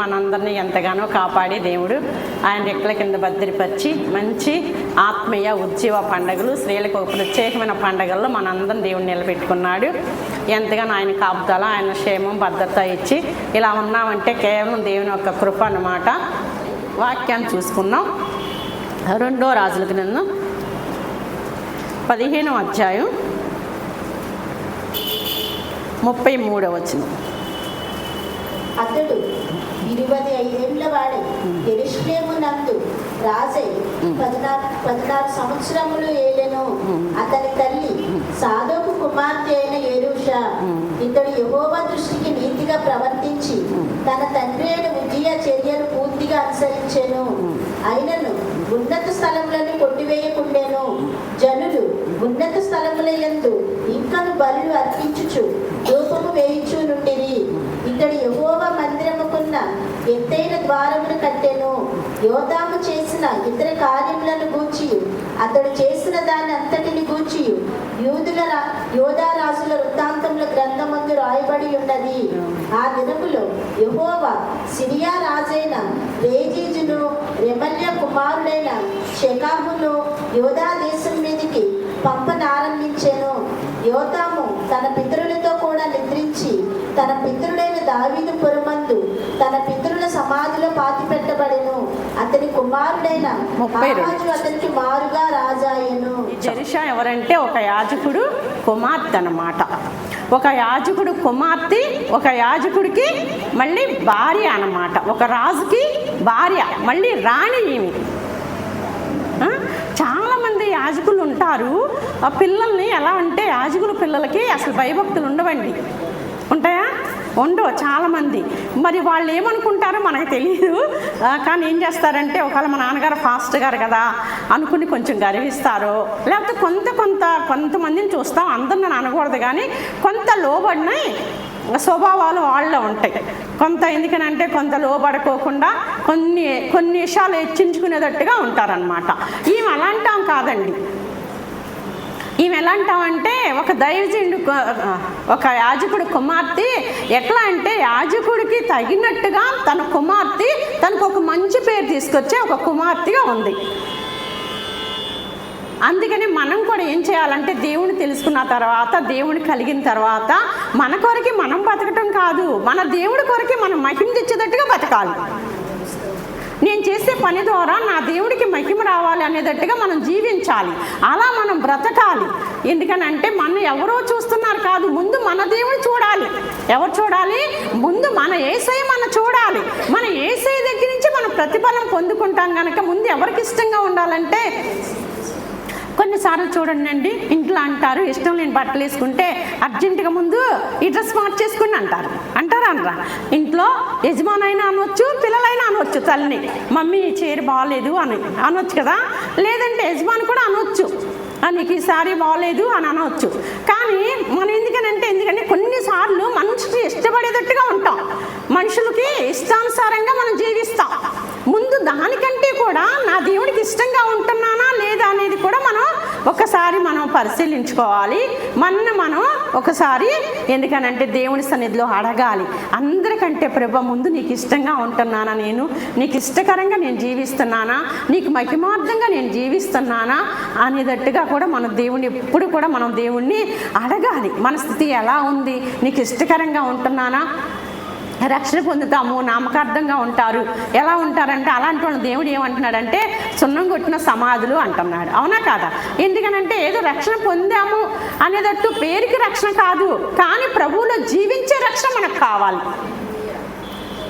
మనందరినీ ఎంతగానో కాపాడి దేవుడు. ఆయన రెక్కల కింద భద్రపరిచి మంచి ఆత్మీయ ఉద్యోగ పండుగలు స్త్రీలకు ఒక ప్రత్యేకమైన పండుగల్లో మనందరం దేవుడు నిలబెట్టుకున్నాడు. ఎంతగానో ఆయన కాపుదల ఆయన క్షేమం భద్రత ఇచ్చి ఇలా ఉన్నామంటే కేవలం దేవుని యొక్క కృప అన్నమాట. వాక్యాన్ని చూసుకున్నాం రెండో రాజుల గ్రంథం పదిహేనో అధ్యాయం ముప్పై మూడవ వచ్చింది అతడు ఇరవై ఐదేళ్ళ వాడై ఎరుషులేము నందు రాజై పద్నాలుగు పద్నాలుగు సంవత్సరములు ఏలెను. అతని తల్లి సాధోకు కుమార్తె అయిన ఎరుష ఇతడు యహోవ దృష్టికి నీతిగా ప్రవర్తించి తన తండ్రి అయిన విజయ చర్యలు పూర్తిగా అనుసరించెను. అయినను ఉన్నత స్థలములను కొట్టివేయకుండెను. జనులు ఉన్నత స్థలముల యందు ఇంకను బలులు అర్పించుచు ధూపము వేయించు నుండిరి ఇతడు యహోవ మందిరముకున్న ఎత్తైన ద్వారమును కట్టెను. యోధాము చేసిన ఇతర కార్యములను గూర్చి అతడు చేసిన దాని అంతటిని గూర్చి యూదుల రా యోధా రాజుల వృత్తాంతముల గ్రంథమందు రాయబడి ఉన్నది. ఆ దినములో యహోవ సిరియా రాజైన రేజీజును రెమల్య కుమారుడైన షెకామును యోధా దేశం మీదికి పంపనారంభించెను. యోతాము తన పితరులతో కూడా నిద్రించి తన పితరుడైన దావీదు పురమందు తన పితరుల సమాధిలో పాతి పెట్టబడెను. అతని కుమారుడైన. ఆహాజు అతనికి మారుగా రాజాయను. జెరిషా ఎవరంటే ఒక యాజకుడు కుమార్తె అన్నమాట. ఒక యాజకుడు కుమార్తె ఒక యాజకుడికి మళ్ళీ భార్య అన్నమాట. ఒక రాజుకి భార్య మళ్ళీ రాణి ఈమె ఆ? చాలామంది యాజకులు ఉంటారు. ఆ పిల్లల్ని ఎలా అంటే యాజకుల పిల్లలకి అసలు భయభక్తులు ఉండవండి. ఉంటాయా? ఉండవు చాలామంది. మరి వాళ్ళు ఏమనుకుంటారో మనకు తెలియదు కానీ ఏం చేస్తారంటే ఒకవేళ మా నాన్నగారు ఫాస్ట్ గారు కదా అనుకుని కొంచెం గర్విస్తారు. లేకపోతే కొంత కొంత కొంతమందిని చూస్తాం అందరిని అనకూడదు కానీ కొంత లోబడినాయి స్వభావాలు వాళ్ళలో ఉంటాయి. కొంత ఎందుకనంటే కొంత లోబడుకోకుండా కొన్ని కొన్ని విషయాలు హెచ్చించుకునేటట్టుగా ఉంటారనమాట ఈమె అలాంటాం కాదండి. ఈమె ఎలా అంటామంటే ఒక దైవజనుడు ఒక యాజకుడు కుమార్తె ఎట్లా అంటే యాజకుడికి తగినట్టుగా తన కుమార్తె తనకు ఒక మంచి పేరు తీసుకొచ్చే ఒక కుమార్తెగా ఉంది. అందుకని మనం కూడా ఏం చేయాలంటే దేవుని తెలుసుకున్న తర్వాత దేవుని కలిగిన తర్వాత మన కొరకి మనం బతకటం కాదు మన దేవుడి కొరకి మనం మహిమ తెచ్చేటట్టుగా బతకాలి. నేను చేసే పని ద్వారా నా దేవుడికి మహిమ రావాలి అనేటట్టుగా మనం జీవించాలి. అలా మనం బ్రతకాలి. ఎందుకనంటే మన ఎవరో చూస్తున్నారు కాదు ముందు మన దేవుడు చూడాలి. ఎవరు చూడాలి? ముందు మన ఏసై మన చూడాలి. మన ఏసై దగ్గర నుంచి మనం ప్రతిఫలం పొందుకుంటాం కనుక ముందు ఎవరికి ఇష్టంగా ఉండాలంటే కొన్నిసార్లు చూడండి అండి ఇంట్లో అంటారు ఇష్టం లేని బట్టలు వేసుకుంటే అర్జెంటుగా ముందు ఈ డ్రెస్ మార్చేసుకుని అంటారు. అంటారా అనరా? ఇంట్లో యజమానైనా అనొచ్చు పిల్లలైనా అనొచ్చు తల్లిని. మమ్మీ చీర బాగాలేదు అని అనొచ్చు కదా? లేదంటే యజమాని కూడా అనొచ్చు. నీకు ఈ సారీ బాగాలేదు అని అనవచ్చు కానీ మనం ఎందుకనంటే ఎందుకంటే కొన్నిసార్లు మనిషికి ఇష్టపడేటట్టుగా ఉంటాం. మనుషులకి ఇష్టానుసారంగా మనం జీవిస్తాం. ముందు దానికంటే కూడా నా దేవుడికి ఇష్టంగా ఉంటున్నానా? లేదా అనేది కూడా మనం ఒకసారి మనం పరిశీలించుకోవాలి. మన మనం ఒకసారి ఎందుకనంటే దేవుని సన్నిధిలో అడగాలి. అందరికంటే ప్రభ ముందు నీకు ఇష్టంగా ఉంటున్నానా నేను? నీకు ఇష్టకరంగా నేను జీవిస్తున్నానా? నీకు మహిమార్థంగా నేను జీవిస్తున్నానా? అనేటట్టుగా కూడా మన దేవుని ఎప్పుడు కూడా మనం దేవుణ్ణి అడగాలి. మన స్థితి ఎలా ఉంది? నీకు ఇష్టకరంగా ఉంటున్నానా? రక్షణ పొందుతాము నామకార్థంగా ఉంటారు. ఎలా ఉంటారంటే అలాంటి వాళ్ళు దేవుడు ఏమంటున్నాడంటే సున్నం కొట్టిన సమాధులు అంటున్నాడు. అవునా కాదా? ఎందుకనంటే ఏదో రక్షణ పొందాము అనేటట్టు పేరుకి రక్షణ కాదు. కానీ ప్రభువులో జీవించే రక్షణ మనకు కావాలి.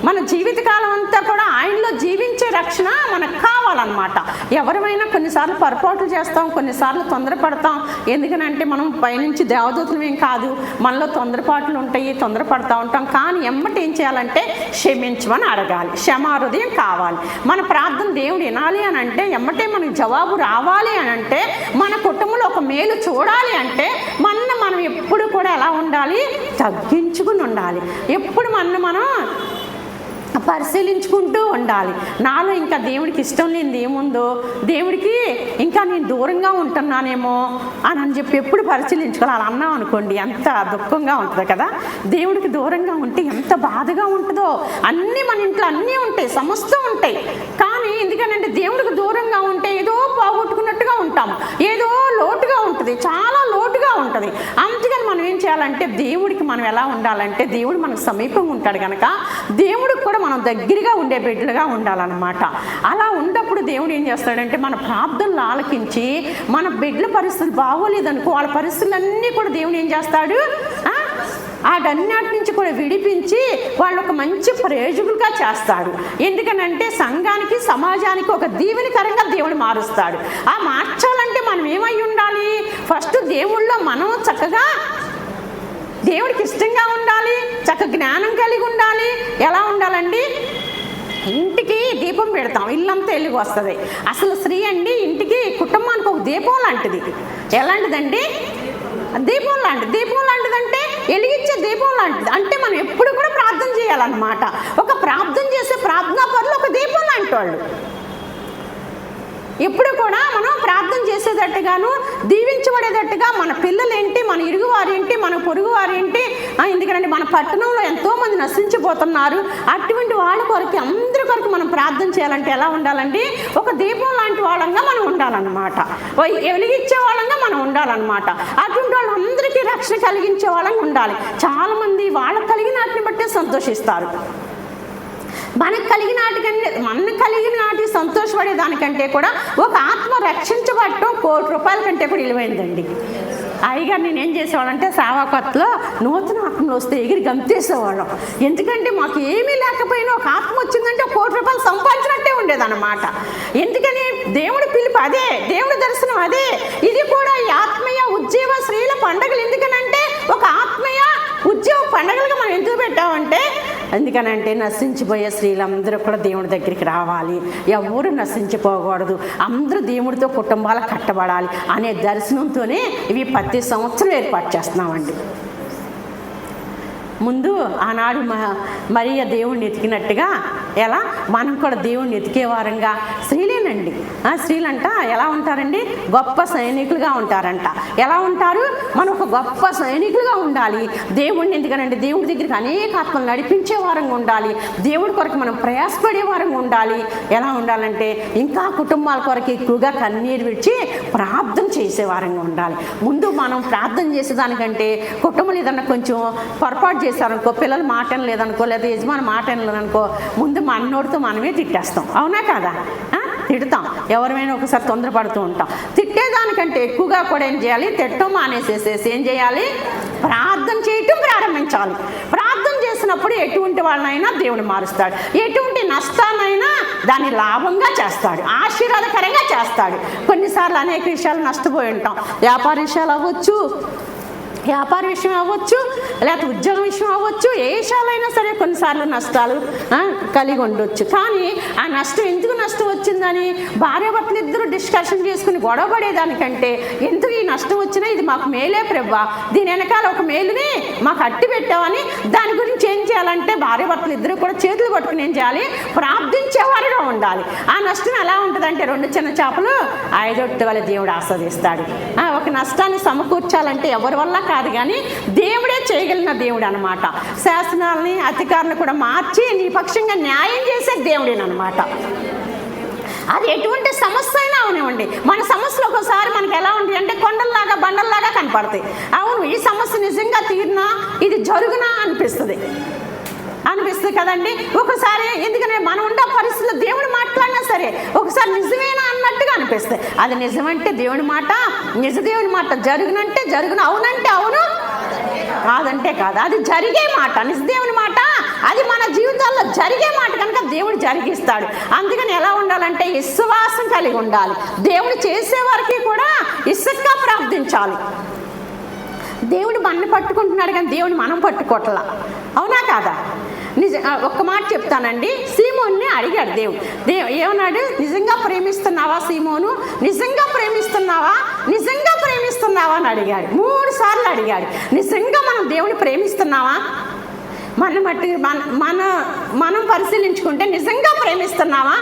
మన జీవితకాలం అంతా కూడా ఆయనలో రక్షణ మనకు కావాలన్నమాట. ఎవరిమైనా కొన్నిసార్లు పొరపాట్లు చేస్తాం కొన్నిసార్లు తొందరపడతాం. ఎందుకనంటే మనం పైనుంచి దేవదూతలు ఏం కాదు మనలో తొందరపాట్లు ఉంటాయి తొందరపడతా ఉంటాం. కానీ ఎమ్మటి ఏం చేయాలంటే క్షమించమని అడగాలి. క్షమాహృదయం కావాలి. మన ప్రార్థన దేవుడు వినాలి అని అంటే ఎమ్మటే మనకు జవాబు రావాలి అని అంటే మన కుటుంబంలో ఒక మేలు చూడాలి అంటే మన మనం ఎప్పుడు కూడా ఎలా ఉండాలి? తగ్గించుకుని ఉండాలి. ఎప్పుడు మన మనం పరిశీలించుకుంటూ ఉండాలి. నాలో ఇంకా దేవుడికి ఇష్టం లేనిది ఏముందో దేవుడికి ఇంకా నేను దూరంగా ఉంటున్నానేమో అని అని చెప్పి ఎప్పుడు పరిశీలించుకోవాలి. అన్నాం అనుకోండి ఎంత దుఃఖంగా ఉంటుంది కదా. దేవుడికి దూరంగా ఉంటే ఎంత బాధగా ఉంటుందో అన్నీ మన ఇంట్లో అన్నీ ఉంటాయి సమస్తం ఉంటాయి. కానీ ఎందుకంటే దేవుడికి దూరంగా ఉంటే ఏదో పోగొట్టుకున్నట్టుగా ఉంటాం ఏదో లోటుగా ఉంటుంది చాలా లోటుగా ఉంటుంది. అందుకని జీవించాలంటే చేయాలంటే దేవుడికి మనం ఎలా ఉండాలంటే దేవుడు మనకు సమీపంగా ఉంటాడు కనుక దేవుడికి కూడా మనం దగ్గరగా ఉండే బిడ్డలుగా ఉండాలన్నమాట. అలా ఉన్నప్పుడు దేవుడు ఏం చేస్తాడంటే మన ప్రార్థనలు ఆలకించి మన బిడ్డల పరిస్థితులు బాగోలేదనుకో వాళ్ళ పరిస్థితులన్నీ కూడా దేవుడు ఏం చేస్తాడు? వాటన్నిటి నుంచి కూడా విడిపించి వాళ్ళు ఒక మంచి ప్రయోజకులుగా చేస్తాడు. ఎందుకనంటే సంఘానికి సమాజానికి ఒక దీవెనకరంగా దేవుడు మారుస్తాడు. ఆ మార్చాలంటే మనం ఏమై ఉండాలి? ఫస్ట్ దేవుళ్ళో మనం చక్కగా దేవుడికి ఇష్టంగా ఉండాలి చక్క జ్ఞానం కలిగి ఉండాలి. ఎలా ఉండాలండి? ఇంటికి దీపం పెడతాం ఇల్లంతా వెలుగు వస్తుంది. అసలు స్త్రీ అండి ఇంటికి కుటుంబానికి ఒక దీపం లాంటిది. ఎలాంటిదండి? దీపం లాంటిది దీపం లాంటిదంటే వెలిగించే దీపం లాంటిది. అంటే మనం ఎప్పుడు కూడా ప్రార్థన చేయాలన్నమాట. ఒక ప్రార్థన చేసే ప్రార్థనా పనులు ఒక దీపం లాంటి వాళ్ళు. ఎప్పుడు కూడా మనం ప్రార్థన చేసేటట్టుగాను దీవించబడేటట్టుగా మన పిల్లలేంటి మన ఇరుగు వారేంటి మన పొరుగు వారేంటి ఎందుకంటే మన పట్టణంలో ఎంతోమంది నశించిపోతున్నారు. అటువంటి వాళ్ళ కొరకు అందరి కొరకు మనం ప్రార్థన చేయాలంటే ఎలా ఉండాలండి? ఒక దీపం లాంటి వాళ్ళంగా మనం ఉండాలన్నమాట. వెలిగించే వాళ్ళంగా మనం ఉండాలన్నమాట. అటువంటి వాళ్ళందరికీ రక్షణ కలిగించే వాళ్ళంగా ఉండాలి. చాలామంది వాళ్ళకి కలిగిన వాటిని బట్టే సంతోషిస్తారు. మనకు కలిగిన వాటికంటే మనకు కలిగిన వాటి సంతోషపడే దానికంటే కూడా ఒక ఆత్మ రక్షించబడటం కోటి రూపాయల కంటే కూడా విలువైందండి. అయ్యగారు నేను ఏం చేసేవాళ్ళంటే సేవాకొత్తలో నూతన ఆత్మలు వస్తే ఎగిరి గంతేసేవాళ్ళం. ఎందుకంటే మాకు ఏమీ లేకపోయినా ఒక ఆత్మ వచ్చిందంటే కోటి రూపాయలు సంపాదించినట్టే ఉండేదన్నమాట. ఎందుకని దేవుడి పిలుపు అదే దేవుడి దర్శనం అదే. ఇది కూడా ఈ ఆత్మీయ ఉజ్జీవ స్త్రీల పండగలు ఎందుకనంటే ఒక ఎందుకనంటే నశించిపోయే స్త్రీలందరూ కూడా దేవుడి దగ్గరికి రావాలి. ఎవరు నశించిపోకూడదు. అందరూ దేవుడితో కుటుంబాలు కట్టబడాలి అనే దర్శనంతోనే ఇవి ప్రతి సంవత్సరం ఏర్పాటు చేస్తున్నామండి. ముందు ఆనాడు మ మరియ దేవుణ్ణి ఎతికినట్టుగా ఎలా? మనం కూడా దేవుణ్ణి ఎతికే వారంగా స్త్రీలేనండి. ఆ స్త్రీలంట ఎలా ఉంటారండి? గొప్ప సైనికులుగా ఉంటారంట. ఎలా ఉంటారు? మనం ఒక గొప్ప సైనికులుగా ఉండాలి. దేవుణ్ణి ఎందుకనండి? దేవుడి దగ్గరికి అనేక ఆత్మలు నడిపించే వారంగా ఉండాలి. దేవుడి కొరకు మనం ప్రయాసపడే వారంగా ఉండాలి. ఎలా ఉండాలంటే ఇంకా కుటుంబాల కొరకు ఎక్కువగా కన్నీరు విడిచి ప్రార్థన చేసే వారంగా ఉండాలి. ముందు మనం ప్రార్థన చేసేదానికంటే కుటుంబం ఏదన్నా కొంచెం పొరపాటు చేశారనుకో పిల్లలు మాట లేదనుకో లేదా యజమాని మాట లేదనుకో ముందు మన నోటితో మనమే తిట్టేస్తాం. అవునా కాదా? ఆ? తిడతాం. ఎవరిమైనా ఒకసారి తొందరపడుతూ ఉంటాం. తిట్టేదానికంటే ఎక్కువగా కూడా ఏం చేయాలి? తిట్టం మానేసేసేసి ఏం చేయాలి? ప్రార్థన చేయటం ప్రారంభించాలి. ప్రార్థన చేసినప్పుడు ఎటువంటి వాళ్ళనైనా దేవుడు మారుస్తాడు. ఎటువంటి నష్టాన్నైనా దాన్ని లాభంగా చేస్తాడు. ఆశీర్వాదకరంగా చేస్తాడు. కొన్నిసార్లు అనేక విషయాలు నష్టపోయి ఉంటాం. వ్యాపార విషయాలు అవ్వచ్చు వ్యాపార విషయం అవ్వచ్చు లేకపోతే ఉద్యోగం విషయం అవ్వచ్చు ఏ విషయాలైనా సరే కొన్నిసార్లు నష్టాలు కలిగి ఉండొచ్చు. కానీ ఆ నష్టం ఎందుకు నష్టం వచ్చిందని భార్యాభర్తలు ఇద్దరు డిస్కషన్ చేసుకుని గొడవ పడేదానికంటే ఎందుకు ఈ నష్టం వచ్చినా ఇది మాకు మేలే ప్రభా. దీని వెనకాల ఒక మేలుని మాకు అట్టి పెట్టామని దాని గురించి ఏం చేయాలంటే భార్యాభర్తలు ఇద్దరు కూడా చేతులు పట్టుకుని ఏం చేయాలి? ప్రార్థించేవారుగా ఉండాలి. ఆ నష్టం ఎలా ఉంటుందంటే రెండు చిన్న చేపలు ఐదొట్టు వల్ల దేవుడు ఆస్వాదిస్తాడు. ఒక నష్టాన్ని సమకూర్చాలంటే ఎవరి వల్ల కాదు. కానీ దేవుడే చేయగలిగిన దేవుడు అనమాట శాసనాలని అధికారులను కూడా మార్చి నిపక్షంగా న్యాయం చేసే దేవుడేనమాట అది ఎటువంటి సమస్య అయినా అవునివ్వండి. మన సమస్యలు ఒకసారి మనకి ఎలా ఉంది అంటే కొండల్లాగా బండల్లాగా కనపడతాయి. అవును ఈ సమస్య నిజంగా తీరినా ఇది జరుగునా అనిపిస్తుంది. అనిపిస్తుంది కదండి? ఒకసారి ఎందుకంటే మనం ఉండే పరిస్థితుల్లో దేవుడు మాట్లాడినా సరే ఒకసారి నిజమేనా అన్నట్టుగా అనిపిస్తుంది. అది నిజమంటే దేవుని మాట నిజ దేవుని మాట జరుగునంటే జరుగును అవునంటే అవును కాదంటే కాదు. అది జరిగే మాట నిజ దేవుని మాట అది మన జీవితాల్లో జరిగే మాట కనుక దేవుడు జరిగిస్తాడు. అందుకని ఎలా ఉండాలంటే విశ్వాసం కలిగి ఉండాలి. దేవుడు చేసే వారికి కూడా ఇసుగ్గా ప్రార్థించాలి. దేవుడు మన పట్టుకుంటున్నాడు కానీ దేవుడు మనం పట్టుకోవట్లా అవునా కాదా? నిజ ఒక్క మాట చెప్తానండి. సీమోన్ని అడిగాడు దేవుడు. దేవు ఏమన్నాడు? నిజంగా ప్రేమిస్తున్నావా సీమోను? నిజంగా ప్రేమిస్తున్నావా? నిజంగా ప్రేమిస్తున్నావా? అని అడిగాడు. మూడు సార్లు అడిగాడు. నిజంగా మనం దేవుని ప్రేమిస్తున్నావా? మన మట్టి మన మన మనం పరిశీలించుకుంటే నిజంగా ప్రేమిస్తున్నావా?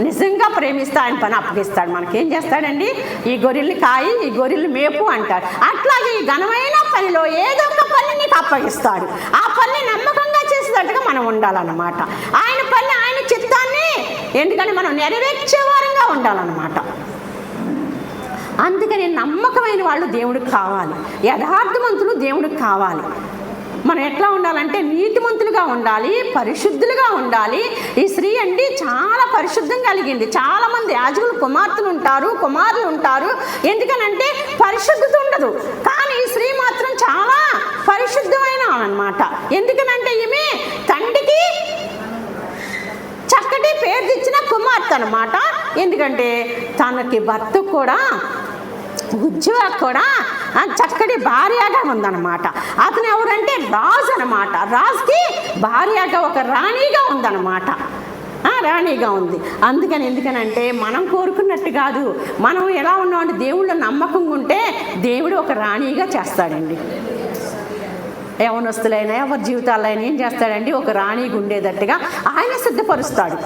నిజంగా ప్రేమిస్తా ఆయన పని అప్పగిస్తాడు. మనకేం చేస్తాడండి? ఈ గొర్రెల్ని కాయి ఈ గొర్రెలు మేపు అంటాడు. అట్లాగే ఈ ఘనమైన పనిలో ఏదో ఒక పని నీకు అప్పగిస్తాడు. ఆ పని నమ్మకం తగ్గట్టుగా మనం ఉండాలన్నమాట. ఆయన పని ఆయన చిత్తాన్ని ఎందుకని మనం నెరవేర్చే వారంగా ఉండాలన్నమాట. అందుకని నమ్మకమైన వాళ్ళు దేవుడికి కావాలి. యథార్థవంతులు దేవుడికి కావాలి. మనం ఎట్లా ఉండాలంటే నీతిమంతులుగా ఉండాలి పరిశుద్ధులుగా ఉండాలి. ఈ స్త్రీ అండి చాలా పరిశుద్ధం కలిగింది. చాలామంది యాజకులు కుమార్తెలు ఉంటారు కుమారులు ఉంటారు. ఎందుకనంటే పరిశుద్ధత ఉండదు. కానీ ఈ స్త్రీ మాత్రం చాలా పరిశుద్ధమైన అనమాట ఎందుకనంటే ఈమె తండ్రికి చక్కటి పేరు తెచ్చిన కుమార్తె అనమాట ఎందుకంటే తనకి భర్త కూడా ఉజ్జవ కూడా చక్కటి భార్యగా ఉందన్నమాట. అతను ఎవరంటే రాజు అనమాట రాజుకి భార్యగా ఒక రాణిగా ఉందన్నమాట. రాణిగా ఉంది. అందుకని ఎందుకనంటే మనం కోరుకున్నట్టు కాదు. మనం ఎలా ఉన్నామంటే దేవుళ్ళు నమ్మకంగా ఉంటే దేవుడు ఒక రాణిగా చేస్తాడండి. యవనస్తులైనా ఎవరి జీవితాలైనా ఏం చేస్తాడండి? ఒక రాణిగా ఉండేటట్టుగా ఆయన సిద్ధపరుస్తాడు.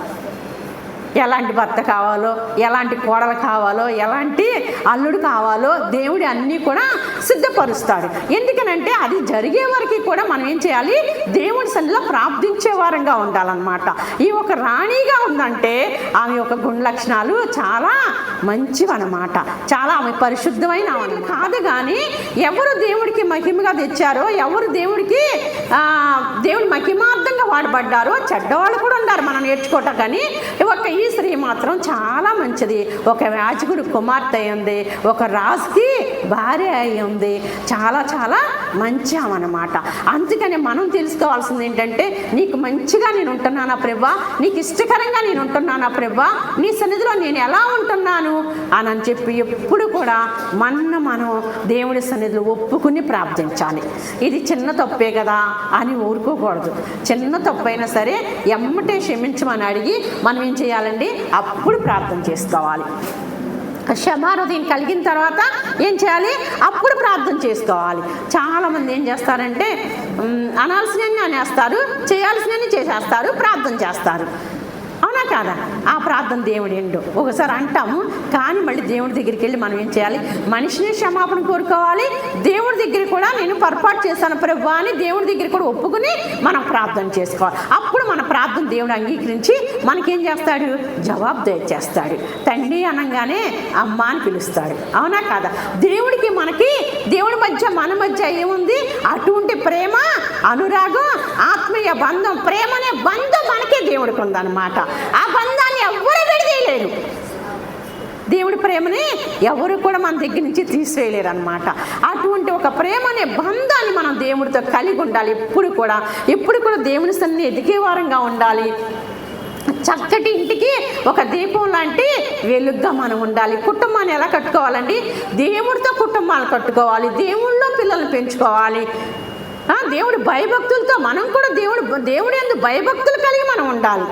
ఎలాంటి భర్త కావాలో ఎలాంటి కోడలు కావాలో ఎలాంటి అల్లుడు కావాలో దేవుడి అన్నీ కూడా సిద్ధపరుస్తాడు. ఎందుకనంటే అది జరిగే వరకు కూడా మనం ఏం చేయాలి? దేవుడి సన్నిలో ప్రార్థించే వారంగా ఉండాలన్నమాట. ఈ ఒక రాణిగా ఉందంటే ఆమె యొక్క గుణ లక్షణాలు చాలా మంచివన్నమాట. చాలా ఆమె పరిశుద్ధమైన కాదు కానీ ఎవరు దేవుడికి మహిమగా తెచ్చారో ఎవరు దేవుడికి దేవుడి మహిమ వాడబడ్డారో చెడ్డవాళ్ళు కూడా ఉన్నారు మనం నేర్చుకోవటం కానీ ఒక ఈ స్త్రీ మాత్రం చాలా మంచిది. ఒక యాజకుడు కుమార్తె అయి ఉంది ఒక రాజుకి భార్య అయి ఉంది చాలా చాలా మంచి అనమాట అందుకని మనం తెలుసుకోవాల్సింది ఏంటంటే నీకు మంచిగా నేను ఉంటున్నానా ప్రభా? నీకు ఇష్టకరంగా నేను ఉంటున్నానా ప్రభా? నీ సన్నిధిలో నేను ఎలా ఉంటున్నాను? అని అని చెప్పి ఎప్పుడు కూడా మన మనం దేవుడి సన్నిధిలో ఒప్పుకుని ప్రార్థించాలి. ఇది చిన్న తప్పే కదా అని ఊరుకోకూడదు. చిన్న తప్పైనా సరే ఎమ్మటే క్షమించమని అడిగి మనం ఏం చేయాలండి? అప్పుడు ప్రార్థన చేసుకోవాలి. క్షమాహృదయం కలిగిన తర్వాత ఏం చేయాలి? అప్పుడు ప్రార్థన చేసుకోవాలి. చాలామంది ఏం చేస్తారంటే అనాల్సినవి అనేస్తారు చేయాల్సినవి చేసేస్తారు ప్రార్థన చేస్తారు. అవునా కాదా ఆ ప్రార్థన దేవుడు ఎండు. ఒకసారి అంటాము కానీ మళ్ళీ దేవుడి దగ్గరికి వెళ్ళి మనం ఏం చేయాలి? మనిషిని క్షమాపణ కోరుకోవాలి. దేవుడి దగ్గర కూడా నేను పొరపాటు చేశాను ప్రభు అని దేవుడి దగ్గర కూడా ఒప్పుకుని మనం ప్రార్థన చేసుకోవాలి. అప్పుడు మన ప్రార్థన దేవుడు అంగీకరించి మనకేం చేస్తాడు? జవాబు దయచేస్తాడు తండ్రి అనగానే అమ్మ అని పిలుస్తాడు. అవునా కాదా? దేవుడికి మనకి దేవుడి మధ్య మన మధ్య ఏముంది? అటువంటి ప్రేమ అనురాగం ఆత్మీయ బంధం ప్రేమ అనే బంధం మనకే దేవుడికి ఉందన్నమాట. ఆ బంధాన్ని ఎవ్వరు విడదీయలేరు. దేవుడి ప్రేమని ఎవరు కూడా మన దగ్గర నుంచి తీసివేయలేరు అనమాట అటువంటి ఒక ప్రేమ అనే బంధాన్ని మనం దేవుడితో కలిగి ఉండాలి. ఎప్పుడు కూడా ఎప్పుడు కూడా దేవుని సన్ని ఎదిగే వారంగా ఉండాలి. చక్కటి ఇంటికి ఒక దీపం లాంటి వెలుగ్గా మనం ఉండాలి. కుటుంబాన్ని ఎలా కట్టుకోవాలండి? దేవుడితో కుటుంబాలు కట్టుకోవాలి. దేవుళ్ళో పిల్లల్ని పెంచుకోవాలి. దేవుడి భయభక్తులతో మనం కూడా దేవుడు దేవుడి ఎందుకు భయభక్తులు కలిగి మనం ఉండాలి.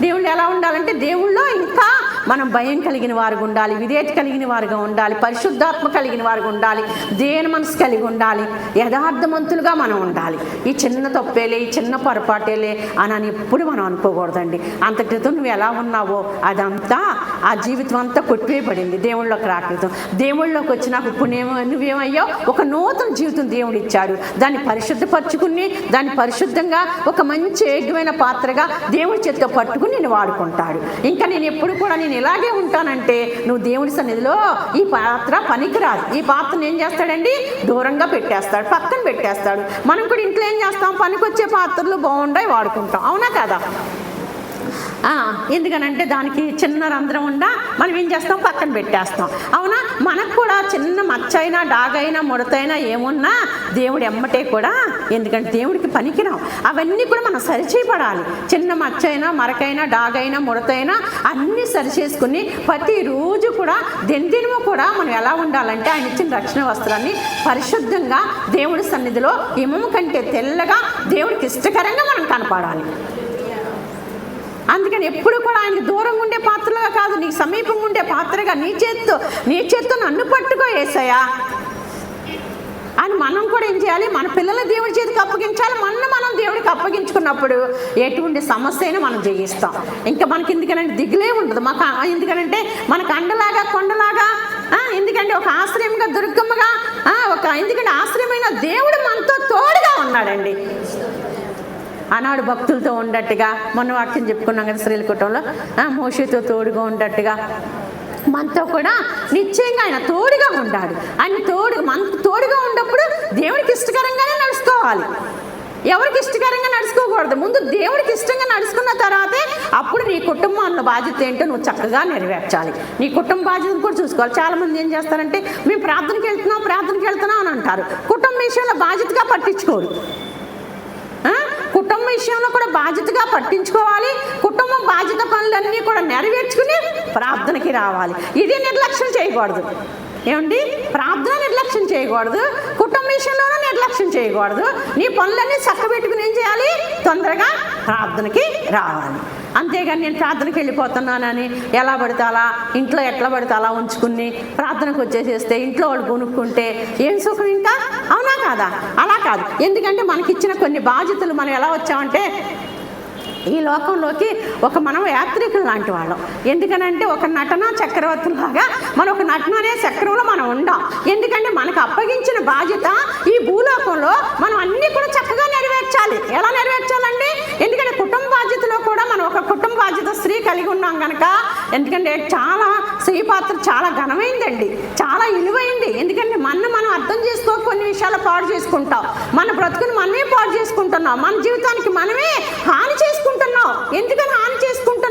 దేవుళ్ళు ఎలా ఉండాలంటే దేవుళ్ళో ఇంకా మనం భయం కలిగిన వారుగా ఉండాలి విధేయత కలిగిన వారుగా ఉండాలి పరిశుద్ధాత్మ కలిగిన వారుగా ఉండాలి దేని మనసు కలిగి ఉండాలి యథార్థవంతులుగా మనం ఉండాలి. ఈ చిన్న తప్పేలే ఈ చిన్న పొరపాటేలే అని అని ఎప్పుడు మనం అనుకోకూడదండి. అంత క్రితం నువ్వు ఎలా ఉన్నావో అదంతా ఆ జీవితం అంతా కొట్టివేయబడింది దేవుళ్ళకి రాకృతం దేవుళ్ళలోకి వచ్చినాక ఇప్పుడు నేను నువ్వేమయ్యో? ఒక నూతన జీవితం దేవుడు ఇచ్చాడు. దాన్ని పరిశుద్ధపరచుకుని దాన్ని పరిశుద్ధంగా ఒక మంచి యోగ్యమైన పాత్రగా దేవుడి చేతితో పట్టుకుని నేను వాడుకుంటాడు. ఇంకా నేను ఎప్పుడు కూడా నేను ఇలాగే ఉంటానంటే నువ్వు దేవుడి సన్నిధిలో ఈ పాత్ర పనికిరాదు. ఈ పాత్రను ఏం చేస్తాడండి? దూరంగా పెట్టేస్తాడు పక్కన పెట్టేస్తాడు. మనం కూడా ఇంట్లో ఏం చేస్తాం? పనికొచ్చే పాత్రలు బాగుండాయి వాడుకుంటాం. అవునా కదా? ఎందుకనంటే దానికి చిన్న రంధ్రం ఉండా మనం ఏం చేస్తాం? పక్కన పెట్టేస్తాం. అవునా? మనకు కూడా చిన్న మచ్చైనా డాగైనా ముడతైనా ఏమున్నా దేవుడు ఎమ్మటే కూడా ఎందుకంటే దేవుడికి పనికిరాం అవన్నీ కూడా మనం సరిచేయబడాలి. చిన్న మచ్చైనా మరకైనా డాగైనా ముడతైనా అన్నీ సరిచేసుకుని ప్రతిరోజు కూడా దినదినము కూడా మనం ఎలా ఉండాలంటే ఆయన ఇచ్చిన రక్షణ వస్త్రాన్ని పరిశుద్ధంగా దేవుడి సన్నిధిలో హిమము కంటే తెల్లగా దేవుడికి ఇష్టకరంగా మనం కనపడాలి. అందుకని ఎప్పుడు కూడా ఆయనకి దూరంగా ఉండే పాత్రలుగా కాదు నీకు సమీపంగా ఉండే పాత్రగా నీ చేత్తో నీ చేత్తో నన్ను పట్టుకో ఏసయ్యా. అని మనం కూడా ఏం చేయాలి? మన పిల్లల్ని దేవుడి చేతికి అప్పగించాలి. మన మనం దేవుడికి అప్పగించుకున్నప్పుడు ఎటువంటి సమస్య అయినా మనం జయిస్తాం. ఇంకా మనకి ఎందుకనంటే దిగులే ఉండదు. మాకు ఎందుకంటే ఎందుకనంటే మనకు అండలాగా కొండలాగా ఎందుకంటే ఒక ఆశ్రయంగా దుర్గమ్మగా ఒక ఎందుకంటే ఆశ్రయమైన దేవుడు మనతో తోడుగా ఉన్నాడండి. ఆనాడు భక్తులతో ఉండట్టుగా మొన్న వాక్యం చెప్పుకున్నాం కదా స్త్రీల కుటుంబంలో. తోడుగా ఉండట్టుగా. మనతో కూడా నిశ్చయంగా ఆయన తోడుగా ఉండాడు ఆయన తోడు మన తోడుగా ఉన్నప్పుడు దేవుడికి ఇష్టకరంగానే నడుచుకోవాలి. ఎవరికి ఇష్టకరంగా నడుచుకోకూడదు. ముందు దేవుడికి ఇష్టంగా నడుచుకున్న తర్వాతే అప్పుడు నీ కుటుంబంలో బాధ్యత ఏంటో నువ్వు చక్కగా నెరవేర్చాలి. నీ కుటుంబ బాధ్యతను కూడా చూసుకోవాలి. చాలామంది ఏం చేస్తారంటే మేము ప్రార్థనకి వెళ్తున్నాం ప్రార్థనకి వెళ్తున్నాం అని అంటారు. కుటుంబ విషయంలో బాధ్యతగా పట్టించుకోరు. కుటుంబ విషయంలో కూడా బాధ్యతగా పట్టించుకోవాలి. కుటుంబం బాధ్యత పనులన్నీ కూడా నెరవేర్చుకుని ప్రార్థనకి రావాలి. ఇది నిర్లక్ష్యం చేయకూడదు. ఏమండి? ప్రార్థన నిర్లక్ష్యం చేయకూడదు. కుటుంబ విషయంలోనూ నిర్లక్ష్యం చేయకూడదు. నీ పనులన్నీ చక్కబెట్టుకుని ఏం చేయాలి? తొందరగా ప్రార్థనకి రావాలి. అంతేగాని నేను ప్రార్థనకి వెళ్ళిపోతున్నానని ఎలా పడితే అలా ఇంట్లో ఎట్లా పడితే అలా ఉంచుకుని ప్రార్థనకు వచ్చేసేస్తే ఇంట్లో వాళ్ళు కొనుక్కుంటే ఏం సుఖం ఇంకా? అవునా కాదా? అలా కాదు. ఎందుకంటే మనకిచ్చిన కొన్ని బాధ్యతలు మనం ఎలా వచ్చామంటే ఈ లోకంలోకి ఒక మనం యాత్రికులు లాంటి వాళ్ళం. ఎందుకనంటే ఒక నటన చక్రవర్తులాగా మనం ఒక నటన అనే చక్రంలో మనం ఉండం. ఎందుకంటే మనకు అప్పగించిన బాధ్యత ఈ భూలోకంలో మనం అన్నీ కూడా చక్కగా నెరవేర్చాలి. ఎలా నెరవేర్చాలండి? ఎందుకంటే కుటుంబ బాధ్యతలో కూడా మనం ఒక కుటుంబ బాధ్యత స్త్రీ కలిగి ఉన్నాం కనుక ఎందుకంటే చాలా స్త్రీ పాత్ర చాలా ఘనమైందండి చాలా విలువైంది ఎందుకంటే మన మనం అర్థం చేసుకో కొన్ని విషయాలు పాడు చేసుకుంటాం. మన బ్రతుకుని మనమే పాడు చేసుకుంటున్నాం. మన జీవితానికి మనమే హాని చేసుకుంటున్నాం. ఎందుకని హాని చేసుకుంటున్నాం?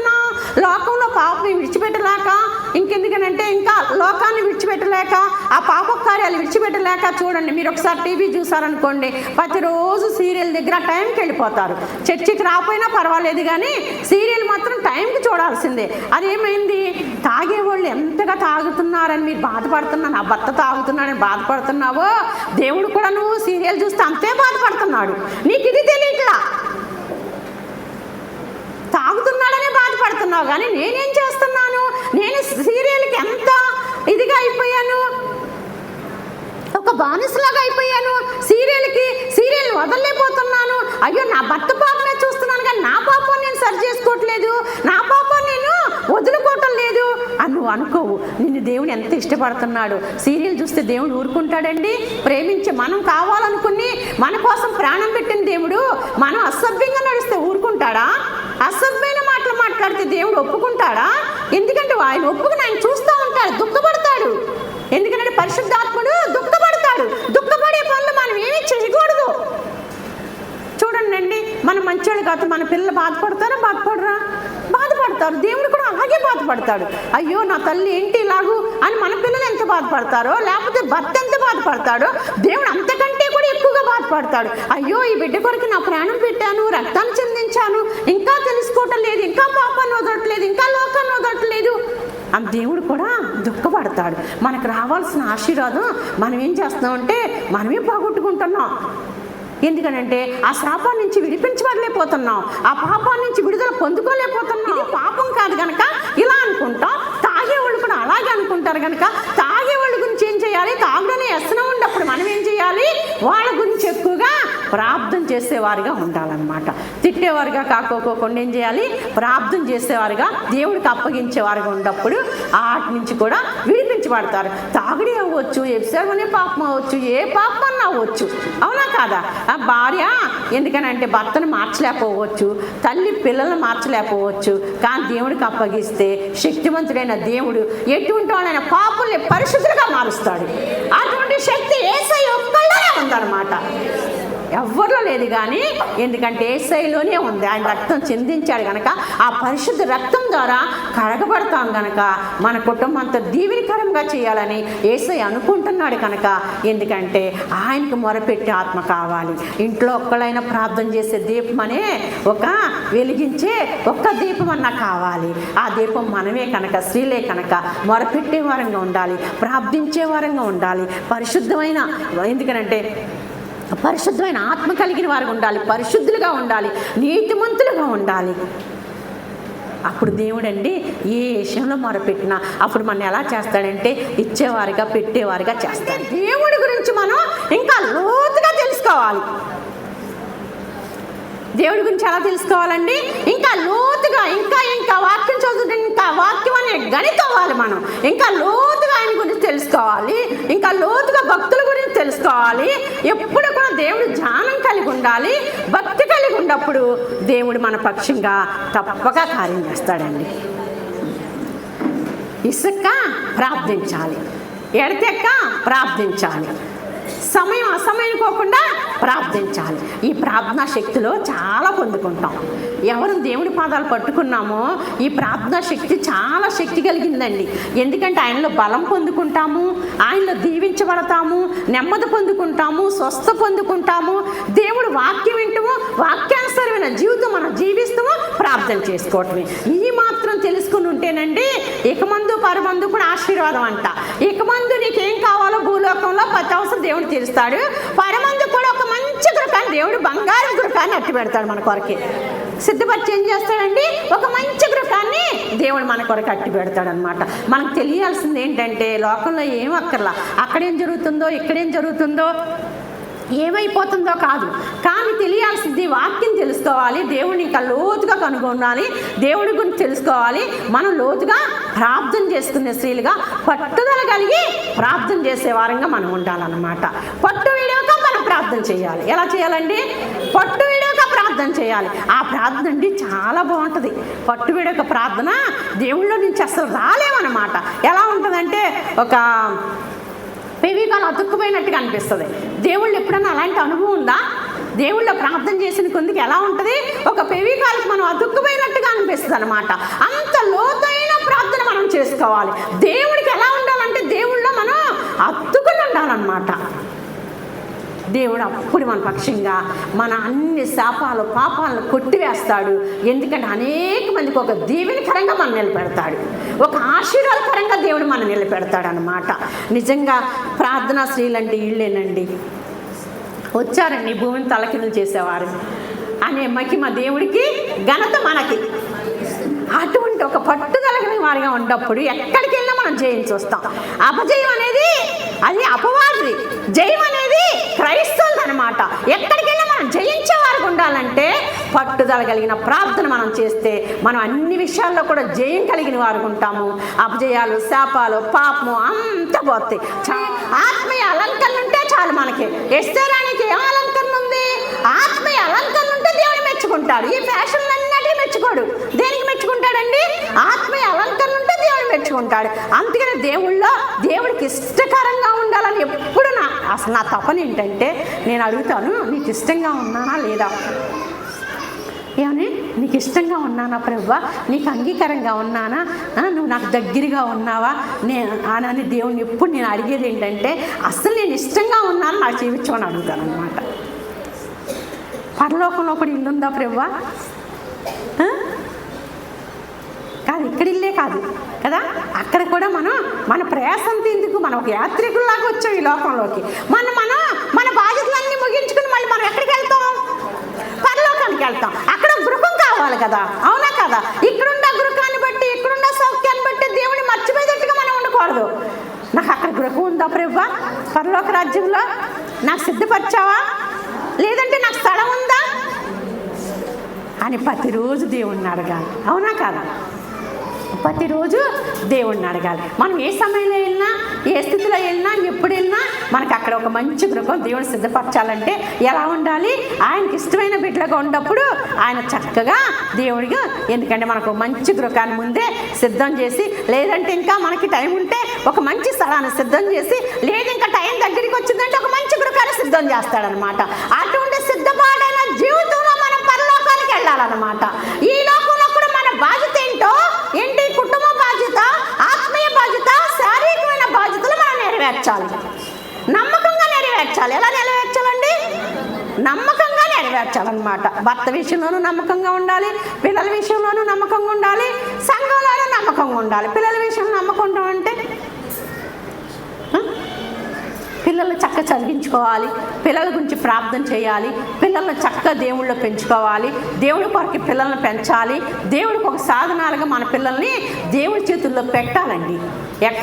లోకంలో పాపని విడిచిపెట్టలేక ఇంకెందుకనంటే ఇంకా లోకాన్ని విడిచిపెట్టలేక ఆ పాప కార్యాలు విడిచిపెట్టలేక చూడండి. మీరు ఒకసారి టీవీ చూసారనుకోండి ప్రతిరోజు సీరియల్ దగ్గర టైంకి వెళ్ళిపోతారు. చర్చికి రాకపోయినా పర్వాలేదు కానీ సీరియల్ మాత్రం టైంకి చూడాల్సిందే. అదేమైంది? తాగేవాళ్ళు ఎంతగా తాగుతున్నారని మీరు బాధపడుతున్నా నా భర్త తాగుతున్నాడని బాధపడుతున్నావో? దేవుడు కూడా నువ్వు సీరియల్ చూస్తే అంతే బాధపడుతున్నాడు. నీకు ఇది తెలియట్లా తాగుతున్నాడనే బాధపడుతున్నావు. కానీ నేనేం చేస్తున్నాను? నేను సీరియల్కి ఎంత ఇదిగా అయిపోయాను? ఒక బానిసలాగా అయిపోయాను. సీరియల్కి సీరియల్ వదలలేకపోతున్నాను. అయ్యో నా భర్త పాపమే చూస్తున్నాను కానీ నా పాపం నేను సరి చేసుకోవట్లేదు. నా పాపం నేను వదులుకోవటం లేదు. అని నువ్వు అనుకోవు. నిన్ను దేవుడు ఎంత ఇష్టపడుతున్నాడు. సీరియల్ చూస్తే దేవుడు ఊరుకుంటాడండి. ప్రేమించి మనం కావాలనుకుని మన కోసం ప్రాణం పెట్టిన దేవుడు మనం అసభ్యంగా నడిస్తే ఊరుకుంటాడా? ఎందుకంటే ఆయన ఒప్పుకుని ఆయన చూస్తూ ఉంటాడు దుఃఖపడతాడు. ఎందుకంటే పరిశుద్ధాత్ముడు దుఃఖపడతాడు. దుఃఖపడే పనులు మనం ఏమీ చేయకూడదు. చూడండి మనం మన మంచోళ్ళు కాదు మన పిల్లలు బాధపడతారా బాధపడరా? బాధపడతారు. దేవుడు కూడా అలాగే బాధపడతాడు. అయ్యో నా తల్లి ఏంటి ఇలాగు అని మన పిల్లలు ఎంత బాధపడతారో లేకపోతే భర్త ఎంత బాధపడతాడో దేవుడు అంతకంటే బాధపడతాడు. అయ్యో ఈ బిడ్డ కొరకు నా ప్రాణం పెట్టాను రక్తాన్ని చెందించాను. ఇంకా తెలుసుకోవటం లేదు ఇంకా పాపాన్ని వదలట్లేదు ఇంకా లోకాన్ని వదలట్లేదు. ఆ దేవుడు కూడా దుఃఖపడతాడు. మనకు రావాల్సిన ఆశీర్వాదం మనం ఏం చేస్తున్నామంటే మనమే పోగొట్టుకుంటున్నాం. ఎందుకనంటే ఆ శాపం నుంచి విడిపించబడలేకపోతున్నాం. ఆ పాపం నుంచి విడుదల పొందుకోలేకపోతున్నాం. ఇది పాపం కాదు కనుక ఇలా అనుకుంటాం. తాగేవాళ్ళు కూడా అలాగే అనుకుంటారు కనుక తాగేవాళ్ళ గురించి ఏం చేయాలి? తాగుడనే వ్యసనం ఉన్నప్పుడు మనం ఏం చేయాలి? వాళ్ళ ప్రాప్తం చేసేవారిగా చేసేవారుగా ఉండాలన్నమాట. తిట్టేవారుగా కాకోకోకుండా ఏం చేయాలి? ప్రాప్తం చేసేవారుగా దేవుడికి అప్పగించేవారుగా ఉన్నప్పుడు వాటి నుంచి కూడా విడిపించబడతారు. తాగుడి అవ్వచ్చు ఎప్సేవనే పాపం అవ్వచ్చు ఏ పాపం అన్నా అవ్వచ్చు. అవునా కాదా? ఆ భార్య ఎందుకనంటే భర్తను మార్చలేకపోవచ్చు తల్లి పిల్లలను మార్చలేకపోవచ్చు కానీ దేవుడికి అప్పగిస్తే శక్తివంతుడైన దేవుడు ఎటువంటి వాళ్ళైన పాపుల్ని పరిశుద్ధులుగా మారుస్తాడు. అటువంటి శక్తి ఏసై ఒక్కళ్ళనే ఉందన్నమాట. ఎవరిలో లేదు కానీ ఎందుకంటే ఏసైలోనే ఉంది. ఆయన రక్తం చెందించాడు కనుక ఆ పరిశుద్ధ రక్తం ద్వారా కడగబడతాం కనుక మన కుటుంబం అంత దీవినికరంగా చేయాలని ఏసై అనుకుంటున్నాడు కనుక ఎందుకంటే ఆయనకు మొరపెట్టే ఆత్మ కావాలి. ఇంట్లో ఒక్కడైనా ప్రార్థన చేసే దీపం అనే ఒక వెలిగించే ఒక్క దీపం అన్నా కావాలి. ఆ దీపం మనమే కనుక స్త్రీలే కనుక మొరపెట్టే వారంగా ఉండాలి ప్రార్థించే వారంగా ఉండాలి పరిశుద్ధమైన ఎందుకనంటే పరిశుద్ధమైన ఆత్మ కలిగిన వారు ఉండాలి పరిశుద్ధులుగా ఉండాలి నీతిమంతులుగా ఉండాలి. అప్పుడు దేవుడండి ఏ విషయంలో మొరపెట్టినా అప్పుడు మనం ఎలా చేస్తాడంటే ఇచ్చేవారిగా పెట్టేవారిగా చేస్తాడు. దేవుడి గురించి మనం ఇంకా లోతుగా తెలుసుకోవాలి. దేవుడి గురించి ఎలా తెలుసుకోవాలండి? ఇంకా లోతుగా ఇంకా ఇంకా వాక్యం చదువుతుంటే ఇంకా వాక్యం అనే గణితవ్వాలి మనం. ఇంకా లోతుగా ఆయన గురించి తెలుసుకోవాలి. ఇంకా లోతుగా భక్తుల గురించి తెలుసుకోవాలి. ఎప్పుడు కూడా దేవుడు ధ్యానం కలిగి ఉండాలి. భక్తి కలిగి ఉన్నప్పుడు దేవుడు మన పక్షంగా తప్పక కార్యం చేస్తాడండి. ఇసుక ప్రార్థించాలి. ఎడతెక్క ప్రార్థించాలి. సమయం అసమయం పోకుండా ప్రార్థించాలి. ఈ ప్రార్థనా శక్తిలో చాలా పొందుకుంటాం. ఎవరు దేవుడి పాదాలు పట్టుకున్నామో ఈ ప్రార్థనా శక్తి చాలా శక్తి కలిగిందండి. ఎందుకంటే ఆయనలో బలం పొందుకుంటాము ఆయనలో దీవించబడతాము నెమ్మది పొందుకుంటాము స్వస్థ పొందుకుంటాము. దేవుడు వాక్యం వింటాము వాక్యానుసరమైన జీవితం మనం జీవిస్తాము ప్రార్థన చేసుకోవటమే. ఈ మాత్రం తెలుసుకుని ఉంటేనండి ఇక మందు పరమందు కూడా ఆశీర్వాదం అంట. ఇక మందు నీకేం కావాలి లోకంలో ప్రతి అవసరం దేవుడు తీరుస్తాడు. పరమందు కూడా ఒక మంచి గృహాన్ని దేవుడు బంగారం గృహాన్ని అట్టి పెడతాడు మన కొరకి. సిద్ధపరిచి ఏం చేస్తాడండి? ఒక మంచి గృహాన్ని దేవుడు మన కొరకు అట్టి పెడతాడు అనమాట మనకు తెలియాల్సింది ఏంటంటే లోకంలో ఏం అక్కర్లా. అక్కడేం జరుగుతుందో ఇక్కడేం జరుగుతుందో ఏమైపోతుందో కాదు. కానీ తెలియాల్సింది వాక్యం తెలుసుకోవాలి. దేవుడిని ఇంకా లోతుగా కనుగొనాలి. దేవుడి గురించి తెలుసుకోవాలి. మనం లోతుగా ప్రార్థన చేసుకునే స్త్రీలుగా పట్టుదల కలిగి ప్రార్థన చేసే వారంగా మనం ఉండాలన్నమాట. పట్టు వీడియోగా మనం ప్రార్థన చేయాలి. ఎలా చేయాలండి? పట్టు వీడియోగా ప్రార్థన చేయాలి. ఆ ప్రార్థన అండి చాలా బాగుంటుంది. పట్టు వీడియోక ప్రార్థన దేవుళ్ళ నుంచి అసలు రాలేమన్నమాట. ఎలా ఉంటుందంటే ఒక ఫెవికాల్ అతుక్కుపోయినట్టుగా అనిపిస్తుంది. దేవుళ్ళు ఎప్పుడన్నా అలాంటి అనుభవం ఉందా? దేవుళ్ళ ప్రార్థన చేసిన కొందికి ఎలా ఉంటుంది? ఒక పెవికాలకు మనం అతుక్కుపోయినట్టుగా అనిపిస్తుంది అనమాట అంత లోతైన ప్రార్థన మనం చేసుకోవాలి. దేవుడికి ఎలా ఉండాలంటే దేవుళ్ళు మనం అత్తుకుని ఉండాలన్నమాట. దేవుడు అప్పుడు మన పక్షంగా మన అన్ని శాపాలు పాపాలను కొట్టివేస్తాడు. ఎందుకంటే అనేక మందికి ఒక దీవెనకరంగా మనం నిలబెడతాడు. ఒక ఆశీర్వాదకరంగా దేవుడు మనం నిలబెడతాడు అనమాట నిజంగా ప్రార్థనా స్త్రీలంటే ఇళ్ళేనండి. వచ్చారండి భూమిని తలకిందులు చేసేవారు. అనే మహిమ దేవుడికి ఘనత మనకి. అటువంటి ఒక పట్టుదలగిన వారిగా ఉన్నప్పుడు ఎక్కడికి వెళ్ళినా మనం జయించి వస్తాం అపజయం అనేది అది అపవాది. జయం అనేది క్రైస్తవులది అనమాట ఎక్కడికెళ్ళి మనం జయించే వారికి ఉండాలంటే పట్టుదల కలిగిన ప్రార్థన మనం చేస్తే మనం అన్ని విషయాల్లో కూడా జయం కలిగిన వారు ఉంటాము. అపజయాలు శాపాలు పాపము అంత పోతాయి. ఆత్మీయ అలంకరణ ఉంటే చాలు మనకి. ఎస్తేరానికి ఏం అలంకరణ ఉంది? ఆత్మీయ అలంకరణ ఉంటే దేవుడు మెచ్చుకుంటాడు. ఈ ఫ్యాషన్ అన్నిటికీ మెచ్చుకోడు. దేనికి మెచ్చుకుంటాడండి ఆత్మీయ అలంకరణ ఉంటే దేవుడు మెచ్చుకుంటాడు. అందుకని దేవుళ్ళో దేవుడికి ఇష్టకరంగా ఉండాలని ఎప్పుడు నా అసలు నా తపన ఏంటంటే నేను అడుగుతాను నీకు ఇష్టంగా ఉన్నానా లేదా? ఏమని? నీకు ఇష్టంగా ఉన్నానా ప్రభు? నీకు అంగీకారంగా ఉన్నానా? నువ్వు నాకు దగ్గరగా ఉన్నావా? నేను అని దేవుని ఎప్పుడు నేను అడిగేది ఏంటంటే అసలు నేను ఇష్టంగా ఉన్నాను నాకు జీవించమని అడుగుతాను అనమాట పరలోకంలో ఒకటి ఇల్లుందా ఉందా కాదు ఇక్కడ ఇల్లే కాదు కదా? అక్కడ కూడా మనం మన ప్రయాసంత ఎందుకు మనం ఒక యాత్రికుల్లాగా వచ్చాం ఈ లోకంలోకి? మనం మనం మన బాధ్యతలన్నీ ముగించుకుని మళ్ళీ మనం ఎక్కడికి వెళ్తాం? పరలోకానికి వెళ్తాం. అక్కడ గృహం కావాలి కదా? అవునా కదా? ఇక్కడున్న గృహాన్ని బట్టి ఇక్కడున్న సౌఖ్యాన్ని బట్టి దేవుని మర్చిపోయేటట్టుగా మనం ఉండకూడదు. నాకు అక్కడ గృహం ఉందా ప్రభు పరలోక రాజ్యంలో నాకు సిద్ధపరిచావా? లేదంటే నాకు స్థలం ఉందా? అని ప్రతిరోజు దేవుణ్ణి అడగాలి. అవునా కాదా? ప్రతిరోజు దేవుణ్ణి అడగాలి. మనం ఏ సమయంలో వెళ్ళినా ఏ స్థితిలో వెళ్ళినా ఎప్పుడు వెళ్ళినా మనకి అక్కడ ఒక మంచి గృహం దేవుని సిద్ధపరచాలంటే ఎలా ఉండాలి? ఆయనకి ఇష్టమైన బిడ్డలుగా ఉన్నప్పుడు ఆయన చక్కగా దేవుడిగా ఎందుకంటే మనకు మంచి గృహాన్ని ముందే సిద్ధం చేసి లేదంటే ఇంకా మనకి టైం ఉంటే ఒక మంచి స్థలాన్ని సిద్ధం చేసి లేదు ఇంకా టైం దగ్గరికి వచ్చిందంటే ఒక మంచి గృహాన్ని సిద్ధం చేస్తాడనమాట. అటువంటి సిద్ధపాటైన జీవితంలో మనం పరలోకానికి వెళ్ళాలన్నమాట. ఈలో నెరవేర్చాలి. నమ్మకంగా నెరవేర్చాలి. ఎలా నెరవేర్చాలండి? నమ్మకంగా నెరవేర్చాలన్నమాట. భర్త విషయంలోనూ నమ్మకంగా ఉండాలి. పిల్లల విషయంలోనూ నమ్మకంగా ఉండాలి. సంఘంలోనూ నమ్మకంగా ఉండాలి. పిల్లల విషయంలో నమ్మకం ఉండడం అంటే పిల్లల్ని చక్క చదివించుకోవాలి పిల్లల గురించి ప్రార్థన చేయాలి పిల్లల్ని చక్కగా దేవుళ్ళు పెంచుకోవాలి దేవుడి కొరకు పిల్లల్ని పెంచాలి దేవుడికి ఒక సాధనాలుగా మన పిల్లల్ని దేవుడి చేతుల్లో పెట్టాలండి.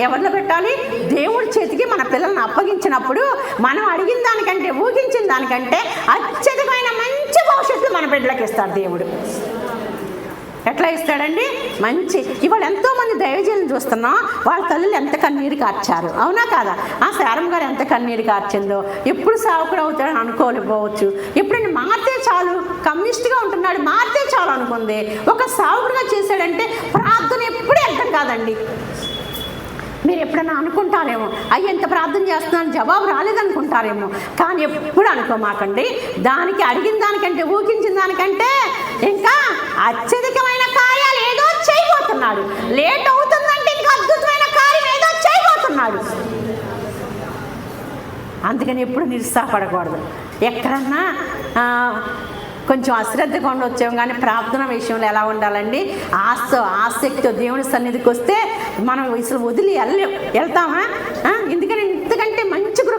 ఎవరిలో పెట్టాలి? దేవుడి చేతికి మన పిల్లల్ని అప్పగించినప్పుడు మనం అడిగిన దానికంటే ఊహించిన దానికంటే అత్యధికమైన మంచి భవిష్యత్తు మన బిడ్డలకు ఇస్తాడు దేవుడు. ఎట్లా ఇస్తాడండి? మంచి. ఇవాళ ఎంతో మంది దైవజనులు చూస్తున్నాం వాళ్ళ తల్లులు ఎంత కన్నీరు కార్చారు. అవునా కాదా? ఆ శారం గారు ఎంత కన్నీరు కార్చిందో. ఎప్పుడు సావుకుడు అవుతాడని అనుకోలేకపోవచ్చు. ఎప్పుడైనా మారితే చాలు. కమ్యూనిస్ట్గా ఉంటున్నాడు మారితే చాలు అనుకుంది. ఒక సావుకుడుగా చేశాడంటే ప్రార్థన ఎప్పుడూ అర్థం కాదండి. మీరు ఎప్పుడైనా అనుకుంటారేమో అయ్యి ఎంత ప్రార్థన చేస్తున్నాను జవాబు రాలేదనుకుంటారేమో. కానీ ఎప్పుడు అనుకోమాకండి. దానికి అడిగిన దానికంటే ఊహించిన దానికంటే ఇంకా అత్యధికమైన కార్యాలు ఏదో చేయబోతున్నాడు. లేట్ అవుతుందంటే ఇంకా అద్భుతమైన కార్యం ఏదో చేయబోతున్నాడు. అందుకని ఎప్పుడు నిరుత్సాహపడకూడదు. ఎక్కడన్నా కొంచెం అశ్రద్ధగా ఉండొచ్చాము కానీ ప్రార్థన విషయంలో ఎలా ఉండాలండి? ఆశ ఆసక్తితో దేవుని సన్నిధికి వస్తే మనం ఇసులు వదిలి వెళ్ళలేం. వెళ్తామా? ఎందుకని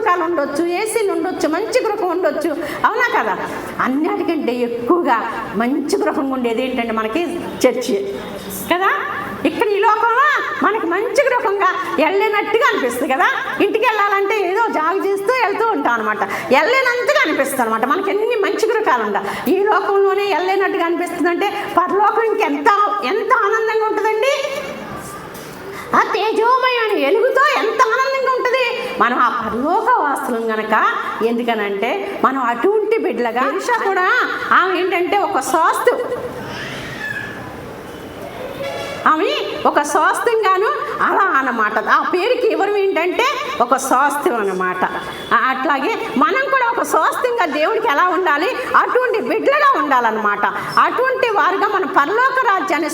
ఇంతకంటే ఉండొచ్చు ఏసీలు ఉండొచ్చు మంచి గృహం ఉండొచ్చు. అవునా కదా? అన్నిటికంటే ఎక్కువగా మంచి గృహం ఉండేది ఏంటంటే మనకి చర్చి. కదా? ఇక్కడ ఈ లోకంలో మనకి మంచి గృహంగా వెళ్ళినట్టుగా అనిపిస్తుంది కదా? ఇంటికి వెళ్ళాలంటే ఏదో జాగు చేస్తూ వెళ్తూ ఉంటాం అనమాట వెళ్ళినంతగా అనిపిస్తుంది అనమాట మనకి ఎన్ని మంచి గృహాలు ఉండ ఈ లోకంలోనే వెళ్ళినట్టుగా అనిపిస్తుంది అంటే పరలోకం ఇంకెంత ఎంత ఆనందంగా ఉంటుందండి? ఆ తేజోమయం వెలుగుతో ఎంత ఆనందంగా మనం ఆ పరలోక వాస్తులం గనక ఎందుకనంటే మనం అటువంటి బిడ్డలుగా ఇషా కూడా ఆమె ఏంటంటే ఒక స్వాస్థు ఆమె ఒక స్వాస్థ్యంగాను అలా అన్నమాట. ఆ పేరుకి ఎవరు ఏంటంటే ఒక స్వాస్థ్యం అన్నమాట. అట్లాగే మనం కూడా ఒక స్వాస్థ్యంగా దేవుడికి ఎలా ఉండాలి? అటువంటి బిడ్డలుగా ఉండాలన్నమాట. అటువంటి వారుగా మనం పరలోక రాజ్యాన్ని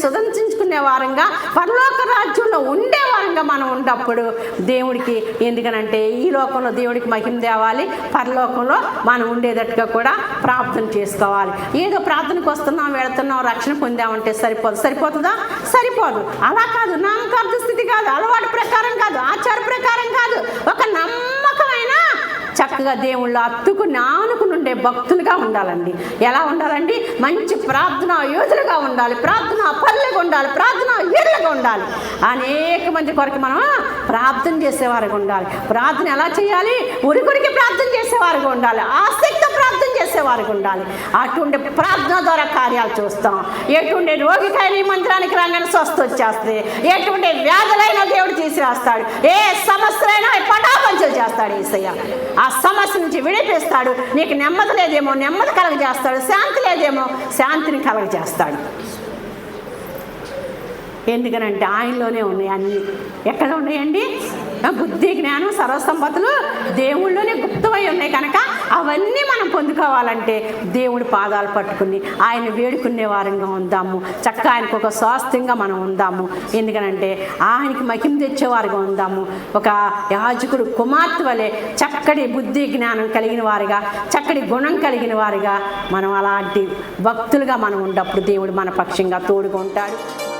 వారంగా పరలోక రాజ్యంలో ఉండే వారంగా మనం ఉన్నప్పుడు దేవుడికి ఎందుకనంటే ఈ లోకంలో దేవుడికి మహిమ తేవాలి పరలోకంలో మనం ఉండేటట్టుగా కూడా ప్రార్థన చేసుకోవాలి. ఏదో ప్రార్థనకు వస్తున్నాం వెళుతున్నాం రక్షణ పొందామంటే సరిపోదు. సరిపోతుందా? సరిపోదు. అలా కాదు నామకార్థ స్థితి కాదు అలవాటు ప్రకారం కాదు ఆచార ప్రకారం కాదు. ఒక నమ్మ చక్కగా దేవుళ్ళు అత్తుకుని నానుకుని ఉండే భక్తులుగా ఉండాలండి. ఎలా ఉండాలండి? మంచి ప్రార్థన యోధులుగా ఉండాలి. ప్రార్థన పల్లెగా ఉండాలి. ప్రార్థన ఏళ్ళగా ఉండాలి. అనేక మంది కొరకు మనం ప్రార్థన చేసేవారుగా ఉండాలి. ప్రార్థన ఎలా చేయాలి? ఉరికొరికి ప్రార్థన చేసేవారుగా ఉండాలి. ఆసక్తి ప్రార్థన చేసేవారుగా ఉండాలి. అటువంటి ప్రార్థన ద్వారా కార్యాలు చూస్తాం. ఎటువంటి రోగికైన ఈ మందిరానికి రాగానే స్వస్థ వచ్చేస్తుంది ఎటువంటి వ్యాధులైన దేవుడు తీసివేస్తాడు. ఏ సమస్యలైనా పటాపంచలు చేస్తాడు ఈసయ్య ఆ సమస్య నుంచి విడిపిస్తాడు. నీకు నెమ్మది లేదేమో నెమ్మది కలగజేస్తాడు. శాంతి లేదేమో శాంతిని కలగజేస్తాడు. ఎందుకనంటే ఆయనలోనే ఉన్నాయి అన్నీ ఎక్కడ ఉన్నాయండి? బుద్ధి జ్ఞానం సర్వసంపత్తులు దేవుళ్ళలోనే గుప్తమై ఉన్నాయి కనుక అవన్నీ మనం పొందుకోవాలంటే దేవుడి పాదాలు పట్టుకుని ఆయన వేడుకునే వారంగా ఉందాము. చక్కగా ఆయనకు ఒక స్వాస్థ్యంగా మనం ఉందాము. ఎందుకనంటే ఆయనకి మహిమ తెచ్చేవారుగా ఉందాము. ఒక యాజకుడు కుమార్తె వలె చక్కటి బుద్ధి జ్ఞానం కలిగిన వారిగా చక్కటి గుణం కలిగిన వారిగా మనం అలాంటి భక్తులుగా మనం ఉన్నప్పుడు దేవుడు మన పక్షంగా తోడుగా ఉంటాడు.